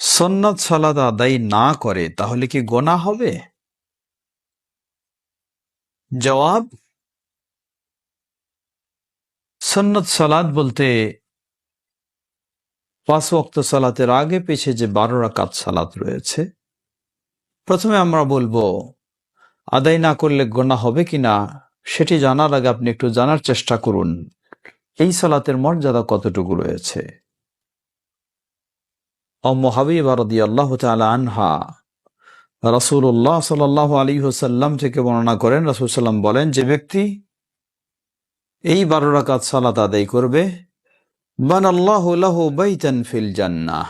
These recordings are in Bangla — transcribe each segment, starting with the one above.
সন্ন্যত সালাদ আদায় না করে, তাহলে কি গোনা হবে? জবাব? সন্ন্যত সালাদ বলতে, পাঁচ ওয়াক্ত সালাতের আগে পেছে যে বারো রাকাত সালাত রয়েছে, প্রথমে আমরা বলব, আদায় না করলে গোনা হবে কিনা, সেটি জানার আগে আপনি একটু জানার চেষ্টা করুন, এই সালাতের মর্যাদা কতটুকু রয়েছে? আল্লাহ আনহা। রাসূলুল্লাহ সাল্লাল্লাহু আলাইহি ওয়াসাল্লাম থেকে বর্ণনা করেন, রাসূল সাল্লাম বলেন, যে ব্যক্তি এই বারো রাকাত সালাত আদায় করবে, বানাল্লাহু লাহু বাইতান ফিল জান্নাহ।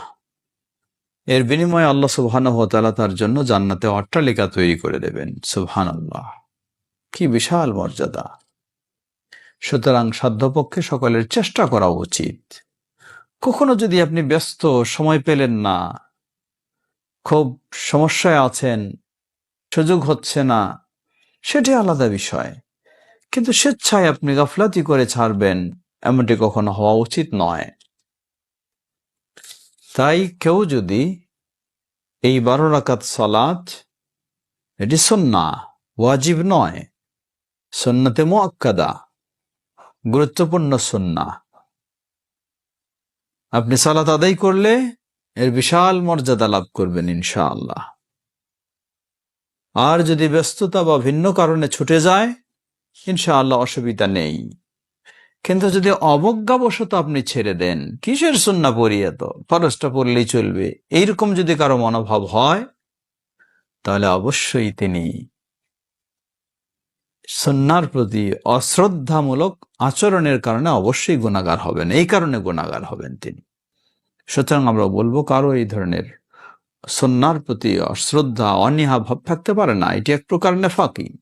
এর বিনিময়ে আল্লাহ সুবহানাহু তাআলা তার জন্য জান্নাতে অট্টালিকা তৈরি করে দেবেন। সুবহানাল্লাহ। কি বিশাল মর্যাদা। সুতরাং সাধ্যপক্ষে সকলের চেষ্টা করা উচিত। কখনো যদি আপনি ব্যস্ত সময় পেলেন না, খুব সমস্যায় আছেন, সুযোগ হচ্ছে না, সেটি আলাদা বিষয়। কিন্তু স্বেচ্ছায় আপনি গাফলাতি করে ছাড়বেন, এমনটি কখনো হওয়া উচিত নয়। তাই কেউ যদি এই বারো রাকাত সালাত, এটি সন্না ওয়াজিব নয়, সন্নাতে মোয়াক্কাদা গুরুত্বপূর্ণ সন্না আপনি সালাত আদায় করলে এর বিশাল মর্যাদা লাভ করবেন ইনশাআল্লাহ। আর যদি ব্যস্ততা বা ভিন্ন কারণে ছুটে যায়, ইনশাআল্লাহ অসুবিধা নেই। কিন্তু যদি অবজ্ঞাবশত আপনি ছেড়ে দেন, কিসের সুন্না পড়িয়ে তো ফরসটা পড়লেই চলবে। এইরকম যদি কারও মনোভাব হয়, তাহলে অবশ্যই তিনি সন্ন্যার প্রতি অশ্রদ্ধামূলক আচরণের কারণে অবশ্যই গুণাগার হবেন। এই কারণে গুণাগার হবেন তিনি। সুতরাং আমরা বলব, কারও এই ধরনের সন্ন্যার প্রতি অশ্রদ্ধা, অনীহা ভাব থাকতে পারে না। এটি এক প্রকার নেফাকি।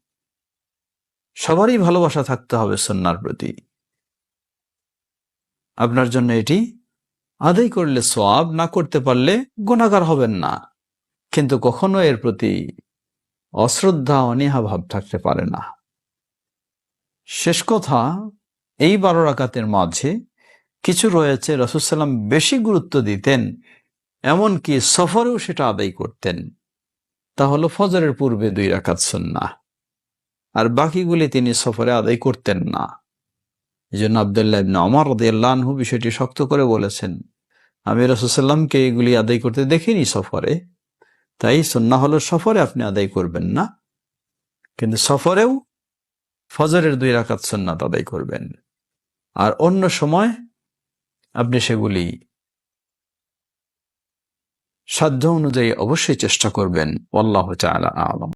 সবারই ভালোবাসা থাকতে হবে সন্ন্যার প্রতি। আপনার জন্য এটি আদায় করলে সোয়াব না করতে পারলে গুণাগার হবেন না। কিন্তু কখনো এর প্রতি অশ্রদ্ধা, অনীহা ভাব থাকতে পারে না। শেষ কথা, এই বারো রাকাতের মাঝে কিছু রয়েছে রসুসাল্লাম বেশি গুরুত্ব দিতেন, এমনকি সফরেও সেটা আদায় করতেন। তা হলো ফজরের পূর্বে দুই রাকাত সন্না আর বাকিগুলি তিনি সফরে আদায় করতেন না। এই জন্য আবদুল্লাহ ইবনে অমর রদিয়াল্লাহু বিষয়টি শক্ত করে বলেছেন, আমি রসুসাল্লামকে এগুলি আদায় করতে দেখিনি সফরে, তাই সন্না হলো সফরে আপনি আদায় করবেন না। কিন্তু সফরেও ফজরের দুই রাকাত সন্ন্যাত আদায় করবেন। আর অন্য সময় আপনি সেগুলি সাধ্য অনুযায়ী অবশ্যই চেষ্টা করবেন। আল্লাহ চালা আলম।